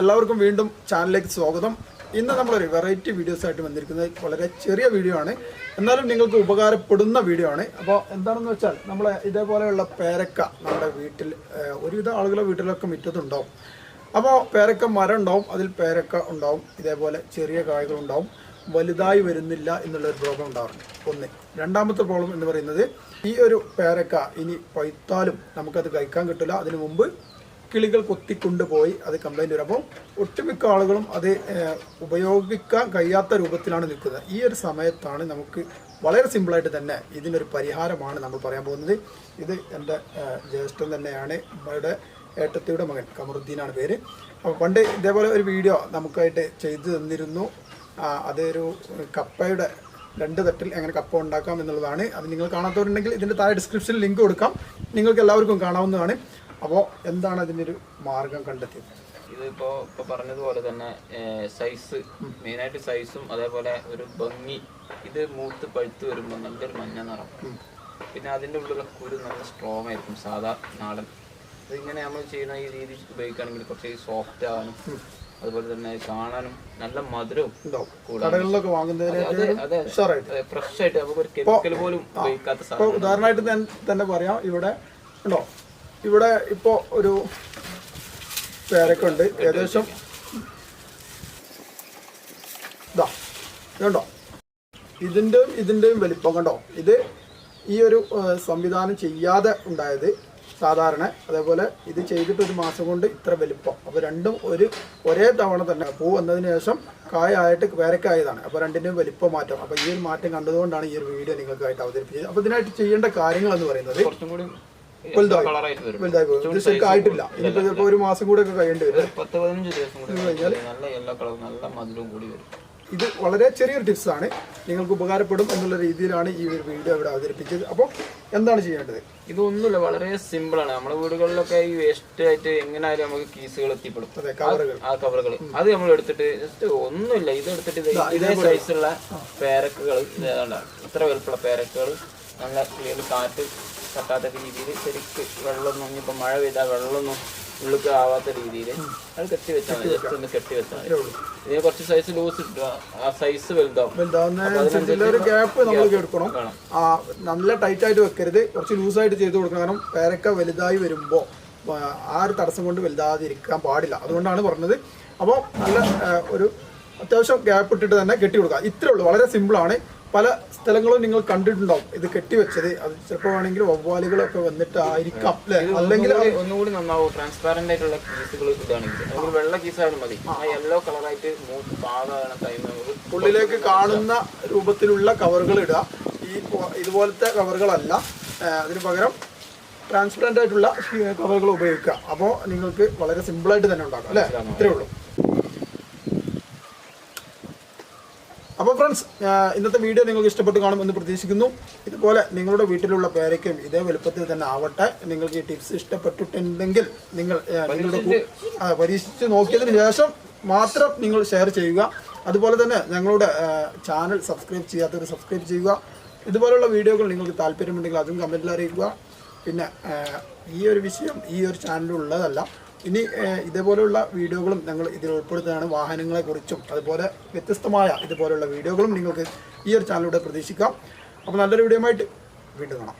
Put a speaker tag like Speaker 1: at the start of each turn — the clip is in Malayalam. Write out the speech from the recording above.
Speaker 1: എല്ലാവർക്കും വീണ്ടും ചാനലിലേക്ക് സ്വാഗതം. ഇന്ന് നമ്മളൊരു വെറൈറ്റി വീഡിയോസ് ആയിട്ട് വന്നിരിക്കുന്നത് വളരെ ചെറിയ വീഡിയോ ആണ്. എന്നാലും നിങ്ങൾക്ക് ഉപകാരപ്പെടുന്ന വീഡിയോ ആണ്. അപ്പോൾ എന്താണെന്ന് വെച്ചാൽ നമ്മൾ ഇതേപോലെയുള്ള പേരക്ക നമ്മുടെ വീട്ടിൽ ഒരുവിധ ആളുകളെ വീട്ടിലൊക്കെ മുറ്റത്തുണ്ടാവും. അപ്പോൾ പേരക്ക മരം ഉണ്ടാവും അതിൽ പേരക്ക ഉണ്ടാവും ഇതേപോലെ ചെറിയ കായകളുണ്ടാവും വലുതായി വരുന്നില്ല എന്നുള്ളൊരു പ്രോബ്ലം ഉണ്ടാവും ഒന്ന്. രണ്ടാമത്തെ പ്രോബ്ലം എന്ന് പറയുന്നത് ഈ ഒരു പേരക്ക ഇനി പഴുത്താലും നമുക്കത് കഴിക്കാൻ കിട്ടില്ല. അതിനു മുമ്പ് കിളികൾ കൊത്തിക്കൊണ്ടുപോയി അത് കംപ്ലൈന്റ് വരും. അപ്പോൾ ഒട്ടുമിക്ക ആളുകളും അത് ഉപയോഗിക്കാൻ കഴിയാത്ത രൂപത്തിലാണ് നിൽക്കുന്നത്. ഈ ഒരു സമയത്താണ് നമുക്ക് വളരെ സിമ്പിളായിട്ട് തന്നെ ഇതിനൊരു പരിഹാരമാണ് നമ്മൾ പറയാൻ പോകുന്നത്. ഇത് എന്റെ ജ്യേഷ്ഠൻ തന്നെയാണ്. നമ്മളുടെ ഏട്ടത്തിയുടെ മകൻ കമറുദ്ദീനാണ് പേര്. അപ്പോൾ പണ്ട് ഇതേപോലെ ഒരു വീഡിയോ നമുക്കായിട്ട് ചെയ്തു തന്നിരുന്നു. അതൊരു കപ്പയുടെ രണ്ട് തട്ടിൽ എങ്ങനെ കപ്പ ഉണ്ടാക്കാം എന്നുള്ളതാണ്. അത് നിങ്ങൾ കാണാത്തവരുണ്ടെങ്കിൽ ഇതിന്റെ താഴെ ഡിസ്ക്രിപ്ഷനിൽ ലിങ്ക് കൊടുക്കാം. നിങ്ങൾക്ക് എല്ലാവർക്കും കാണാവുന്നതാണ്. അപ്പോൾ എന്താണ് അതിനൊരു മാർഗം കണ്ടെത്തിയത്?
Speaker 2: ഇതിപ്പോ ഇപ്പൊ പറഞ്ഞതുപോലെ തന്നെ സൈസ് മെയിനായിട്ട് സൈസും അതേപോലെ ഒരു ഭംഗി ഇത് മൂത്ത് പഴുത്ത് വരുമ്പോൾ നല്ലൊരു മഞ്ഞ നിറം. പിന്നെ അതിന്റെ ഉള്ളിലുള്ള കുരു നല്ല സ്ട്രോങ് ആയിരിക്കും സാധാ നാടൻ. ഇങ്ങനെ നമ്മൾ ചെയ്യുന്ന ഈ രീതി ഉപയോഗിക്കുകയാണെങ്കിൽ കുറച്ച് സോഫ്റ്റ് ആവാനും അതുപോലെ തന്നെ കാണാനും നല്ല മധുരവും
Speaker 1: കടകളിലൊക്കെ വാങ്ങുന്നതിന്
Speaker 2: ഫ്രഷ് ആയിട്ട് നമുക്ക് ഒരു കെമിക്കൽ പോലും ഉപയോഗിക്കാത്ത സാധനം
Speaker 1: ഉദാഹരണമായിട്ട് ഞാൻ തന്നെ പറയാം ഇവിടെ ഉണ്ടോ? ഇവിടെ ഇപ്പോൾ ഒരു പേരക്ക ഉണ്ട് ഏകദേശം ഇതാ ഇതുണ്ടോ? ഇതിന്റെയും ഇതിന്റെയും വലിപ്പം കണ്ടോ? ഇത് ഈ ഒരു സംവിധാനം ചെയ്യാതെ ഉണ്ടായത് സാധാരണ. അതേപോലെ ഇത് ചെയ്തിട്ട് ഒരു മാസം കൊണ്ട് ഇത്ര വലിപ്പം. അപ്പോൾ രണ്ടും ഒരു ഒരേ തവണ തന്നെ പൂ വന്നതിന് ശേഷം കായായിട്ട് പേരക്കായതാണ്. അപ്പോൾ രണ്ടിന്റെയും വലിപ്പം മാറ്റം. അപ്പോൾ ഈ ഒരു മാറ്റം കണ്ടതുകൊണ്ടാണ് ഈ ഒരു വീഡിയോ നിങ്ങൾക്കായിട്ട് അവതരിപ്പിച്ചത്. അപ്പോൾ ഇതിനായിട്ട് ചെയ്യേണ്ട കാര്യങ്ങൾ എന്ന് പറയുന്നത്
Speaker 2: കുറച്ചും കൂടി
Speaker 1: ആയിട്ടില്ല. ഒരു മാസം കൂടെ ഒക്കെ കഴിയേണ്ടി വരും.
Speaker 2: ഒരു പത്ത് പതിനഞ്ച് ദിവസം കൂടി നല്ല യെല്ലോ കളർ നല്ല മധുരവും കൂടി വരും.
Speaker 1: ഇത് വളരെ ചെറിയൊരു ടിപ്സ് ആണ്. നിങ്ങൾക്ക് ഉപകാരപ്പെടും എന്നുള്ള രീതിയിലാണ് ഈ ഒരു വീഡിയോ ഇവിടെ അവതരിപ്പിച്ചത്. അപ്പോൾ എന്താണ് ചെയ്യേണ്ടത്?
Speaker 2: ഇതൊന്നുമില്ല വളരെ സിമ്പിൾ ആണ്. നമ്മുടെ വീടുകളിലൊക്കെ ഈ വേസ്റ്റ് ആയിട്ട് എങ്ങനെയായാലും നമുക്ക് കീസുകൾ എത്തിപ്പെടും. ആ കവറുകൾ അത് നമ്മൾ എടുത്തിട്ട് ജസ്റ്റ് ഒന്നുമില്ല. ഇത് എടുത്തിട്ട് ഇത് സൈസുള്ള പേരക്കുകൾ ഇതേതാണ്ട. ഇത്ര വലുപ്പമുള്ള പേരക്കുകൾ നല്ല ക്ലിയർ കാറ്റ് തട്ടാത്ത രീതിയിൽ ശരിക്ക് വെള്ളമൊന്നും ഇനിയിപ്പോൾ മഴ പെയ്താൽ വെള്ളമൊന്നും ഉള്ളിക്ക് ആവാത്ത രീതിയിൽ അത് കെട്ടി വെച്ചാൽ മതി ജസ്റ്റ് ഒന്ന് കെട്ടി വെച്ചാൽ മതി. ഇതിന് കുറച്ച് സൈസ് ലൂസ് ഇട്ടുക ആ സൈസ് വലുതാവും.
Speaker 1: നല്ല ടൈറ്റ് ആയിട്ട് വെക്കരുത്. കുറച്ച് ലൂസ് ആയിട്ട് ചെയ്ത് കൊടുക്കണം. കാരണം പേരക്ക വലുതായി വരുമ്പോൾ ആ ഒരു തടസ്സം കൊണ്ട് വലുതാതിരിക്കാൻ പാടില്ല. അതുകൊണ്ടാണ് പറഞ്ഞത്. അപ്പോൾ നല്ല ഒരു അത്യാവശ്യം ഗ്യാപ്പ് ഇട്ടിട്ട് തന്നെ കെട്ടി കൊടുക്കുക. ഇത്രേ ഉള്ളൂ. വളരെ സിമ്പിളാണ് പല സ്ഥലങ്ങളും നിങ്ങൾ കണ്ടിട്ടുണ്ടാവും. ഇത് കെട്ടിവെച്ചത്. അത് ചിലപ്പോൾ വേണമെങ്കിൽ വവ്വാലുകളൊക്കെ വന്നിട്ടായിരിക്കാം അല്ലെ? അല്ലെങ്കിൽ
Speaker 2: ഒന്നുകൂടി- നന്നാവും. ട്രാൻസ്പാരന്റ് ആയിട്ടുള്ള കീസുകൾ ഇതാണെങ്കിൽ നമുക്ക് വെള്ള കീസായാലും മതി. ആ യെല്ലോ കളറായിട്ട് മൂത്ത് ടൈം
Speaker 1: ഉള്ളിലേക്ക് കാണുന്ന രൂപത്തിലുള്ള കവറുകൾ ഇടുക. ഈ ഇതുപോലത്തെ കവറുകളല്ല അതിന് പകരം ട്രാൻസ്പെറന്റ് ആയിട്ടുള്ള കവറുകൾ ഉപയോഗിക്കുക. അപ്പോൾ നിങ്ങൾക്ക് വളരെ സിമ്പിളായിട്ട് തന്നെ ഉണ്ടാക്കാം അല്ലേ? ഇത്രേ ഉള്ളൂ. അപ്പോൾ ഫ്രണ്ട്സ് ഇന്നത്തെ വീഡിയോ നിങ്ങൾക്ക് ഇഷ്ടപ്പെട്ട് കാണുമെന്ന് പ്രതീക്ഷിക്കുന്നു. ഇതുപോലെ നിങ്ങളുടെ വീട്ടിലുള്ള പേരയ്ക്കും ഇതേ വലുപ്പത്തിൽ തന്നെ ആവട്ടെ. നിങ്ങൾക്ക് ഈ ടിപ്സ് ഇഷ്ടപ്പെട്ടിട്ടുണ്ടെങ്കിൽ നിങ്ങൾ നിങ്ങളുടെ പരീക്ഷിച്ച് നോക്കിയതിന് ശേഷം മാത്രം നിങ്ങൾ ഷെയർ ചെയ്യുക. അതുപോലെ തന്നെ ഞങ്ങളുടെ ചാനൽ സബ്സ്ക്രൈബ് ചെയ്യാത്തവർ സബ്സ്ക്രൈബ് ചെയ്യുക. ഇതുപോലുള്ള വീഡിയോകൾ നിങ്ങൾക്ക് താല്പര്യമുണ്ടെങ്കിൽ അതും കമന്റിൽ അറിയിക്കുക. പിന്നെ ഈ ഒരു വിഷയം ഈ ഒരു ചാനലിൽ ഉള്ളതല്ല ഇനി ഇതേപോലെയുള്ള വീഡിയോകളും ഞങ്ങൾ ഇതിൽ ഉൾപ്പെടുത്തുകയാണ്. വാഹനങ്ങളെക്കുറിച്ചും അതുപോലെ വ്യത്യസ്തമായ ഇതുപോലെയുള്ള വീഡിയോകളും നിങ്ങൾക്ക് ഈ ഒരു ചാനലിലൂടെ പ്രതീക്ഷിക്കാം. അപ്പോൾ നല്ലൊരു വീഡിയോ ആയിട്ട് വീണ്ടും കാണാം.